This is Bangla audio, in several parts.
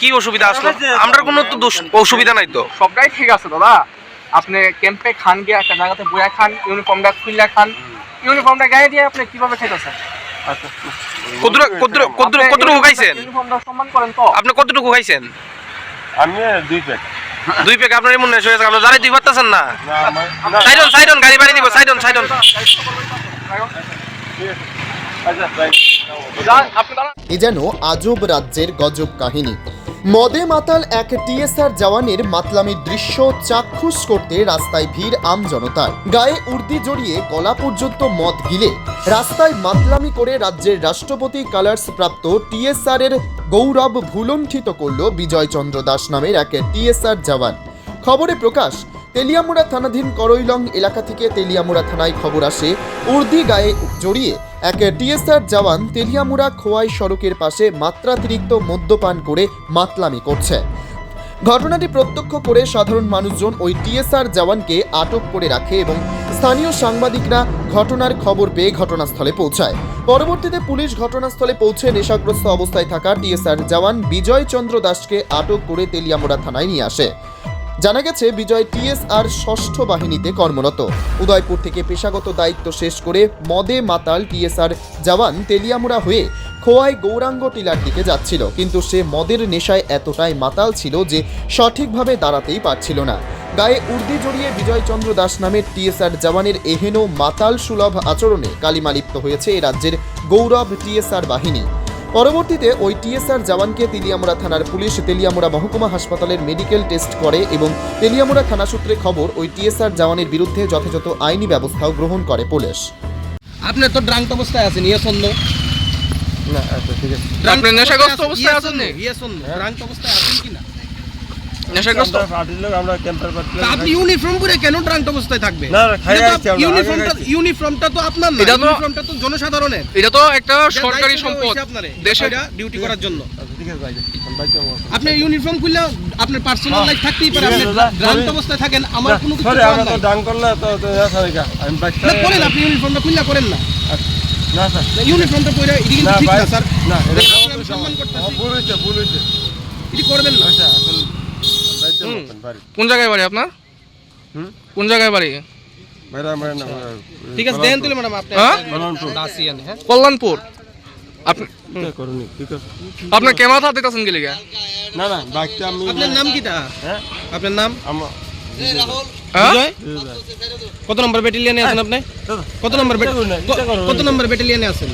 কি অসুবিধা আসলো? আমরা কোনো অসুবিধা নাই তো। সবটাই ঠিক আছে দাদা। আপনি ক্যাম্পে খান গিয়ে একটা জায়গাতে খান ইউনিফর্মটা খুললে খান। ইউনিফর্মটা গায়ে দিয়ে আপনি কীভাবে খাইতেছেন? আচ্ছা কদ্র আপনি কতটুকু খাইছেন ইউনিফর্মটা সম্মান করেন তো। আপনি কতটুকু খাইছেন? আমি দুই দুই প্যাক আপনার মনে হয়েছে আপনি জারি দুই পারতেছেন না। না সাইডন গাড়ি বাড়ি দিব সাইডন সাইডন। এ যেন আজব রাজ্যের গজব কাহিনী। মদে মাতাল এক টিএসআর জওয়ানের মাতলামির দৃশ্য চাক্ষুষ করতে রাস্তায় ভিড় আম জনতার। গায়ে উর্দি জড়িয়ে গলা পর্যন্ত মদ গিলে। রাস্তায় মাতলামি করে রাজ্যের রাষ্ট্রপতি কালার্স প্রাপ্ত টিএসআর এর গৌরব ভুলণ্ঠিত করল বিজয় চন্দ্র দাস নামের এক টিএসআর জওয়ান। খবরে প্রকাশ, তেলিয়ামুড়া থানাধীন করইলং এলাকা থেকে তেলিয়ামুড়া থানায় খবর আসে, উর্দি গায়ে জড়িয়ে এক টিএসআর জওয়ান তেলিয়ামুড়া খোয়াই সড়কের পাশে মাত্রাতিরিক্ত মদ্যপান করে মাতলামি করছে। ঘটনাটি প্রত্যক্ষ করে সাধারণ মানুষজন ওই টিএসআর জওয়ানকে আটক করে রাখে এবং স্থানীয় সাংবাদিকরা ঘটনার খবর পেয়ে ঘটনাস্থলে পৌঁছায়। পরবর্তীতে পুলিশ ঘটনাস্থলে পৌঁছে নেশাগ্রস্ত অবস্থায় থাকা টিএসআর জওয়ান বিজয় চন্দ্র দাসকে আটক করে তেলিয়ামোড়া থানায় নিয়ে আসে। জানা গেছে, বিজয় টিএসআর ষষ্ঠ বাহিনীতে কর্মরত। উদয়পুর থেকে পেশাগত দায়িত্ব শেষ করে মদে মাতাল টিএসআর জওয়ান তেলিয়ামুড়া হয়ে খোয়াই গৌরাঙ্গ টিলার দিকে যাচ্ছিল। কিন্তু সে মদের নেশায় এতটাই মাতাল ছিল যে সঠিকভাবে দাঁড়াতেই পারছিল না। গায়ে উর্দি জড়িয়ে বিজয়চন্দ্র দাস নামের টিএসআর জওয়ানের এহেন মাতাল সুলভ আচরণে কালিমালিপ্ত হয়েছে এ রাজ্যের গৌরব টিএসআর বাহিনী। পরবর্তীতে ওই টিএসআর জওয়ানকে তেলিয়ামুড়া থানার পুলিশ তেলিয়ামুড়া মহকুমা হাসপাতালের মেডিকেল টেস্ট করে এবং তেলিয়ামুড়া থানা সূত্রে খবর ওই টিএসআর জওয়ানের বিরুদ্ধে যথাযথ আইনি ব্যবস্থাও গ্রহণ করে পুলিশ। আপনার তো ড্রাঙ্ক অবস্থায় আছেন ইয়ে সন্দেহ না আচ্ছা ঠিক আছে। আপনি নেশাগ্রস্ত অবস্থায় আছেন ইয়ে সন্দেহ ড্রাঙ্ক অবস্থায় আছেন কিনা নেশাগ্রস্ত? পার্টির লোক আমরা ক্যাম্পের পার্টির তা আপনি ইউনিফর্ম পরে কেন ড্রাঙ্ক অবস্থায় থাকবে না, না, খাই এটা আমরা, ইউনিফর্মটা ইউনিফর্মটা তো আপনার না ইউনিফর্মটা তো জনসাধারণের। এটা তো একটা সরকারি সম্পদ হইছে আপনারে, দেশের এটা ডিউটি করার জন্য। ঠিক আছে ভাই আমি বাইতে যাব। আপনি ইউনিফর্ম খুললে আপনার পার্সোনাল লাইফ থাকতেই পারে আপনি ঠিক আছে, দাদা, ড্রাঙ্ক অবস্থায় থাকেন আমার কোনো কিছু সরি আমরা তো নাই। করলে তো তো আছে নাকি আমি বাইক না করেন আপনি ইউনিফর্মটা খুললে করেন না। না স্যার। ইউনিফর্মটা পরে এটি কিন্তু ঠিক না স্যার। না এটা সম্মান করতেছি। ভুল হয়েছে ভুল হয়েছে। এটি করবেন না। আসলে বাইতে যাব বাড়ি কোন জায়গায় বাড়ি আপনার হুম? কোন জায়গায় বাড়ি বাইরে আমরা না ঠিক আছে দেন তুলে ম্যাডাম আপনি হ্যাঁ? বলরামপুর দাসিয়ান হ্যাঁ কল্যাণপুর আপনি এটা করুনি ঠিক আছে আপনার ক্যামেরা হাতে দিতেছেন গেলে গা না না বাইকটা আমি আপনার নাম কি তা হ্যাঁ আপনার নাম আমার হ্যাঁ বিজয় কত নম্বর ব্যাটালিয়নে আছেন আপনি দাদা কত নম্বর ব্যাট- এটা করুন না, এটা করুন না। কত নম্বর ব্যাটালিয়নে আছেন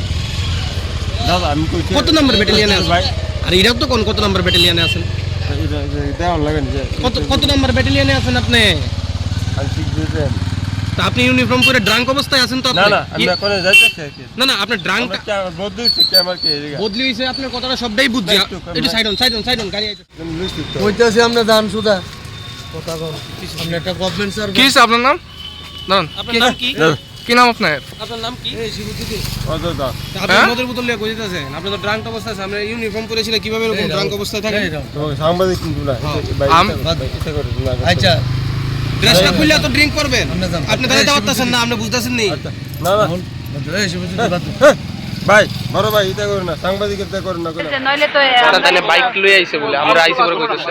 দাদা আমি কইছি কত নম্বর ব্যাটালিয়নে আছেন ভাই আর এটাও তো কোন কত নম্বর ব্যাটালিয়নে আছেন কত কত নম্বর ব্যাটালিয়নে আছেন আপনি? তা আপনি ইউনিফর্ম পরে ড্রাঙ্ক অবস্থায় আছেন তো না আপনি না কোনে যাইতেছি আর কি। না না আপনি ড্রাঙ্ক কি আমার কি বদলি হইছে আপনার কথাটা সবটাই বুঝছি। একটু। Side on side on side on গাড়ি আইছে। লুইস আমরা দান সুদা। কথা কম আপনি একটা গভর্নমেন্ট কি আপনার নাম? দাঁড়ান আপনার নাম কি? কি নাম আপনার? আপনার নাম কি? দাস। আপনি হ্যাঁ? মদের বোতল আপনি তো ড্রাঙ্ক অবস্থায় আছেন আপনি ইউনিফর্ম পরেছিলেন কীভাবে এরকম ড্রাঙ্ক অবস্থায় থাকেন? সাংবাদিক কিন্তু না আম- এটা করে না আচ্ছা। ড্রেসটা খুললে তো ড্রিঙ্ক করবেন? আপনি তাহলে দাওয়াত আছেন না আপনি বুঝতেছেন নি না। না বাদ হ্যাঁ, ভাই বড় ভাই এটা করে না সাংবাদিক এটা করে না করে নইলে তো তাহলে বাইক লয়ে আইছে বলে আমরা আইছে করে কইতেছে।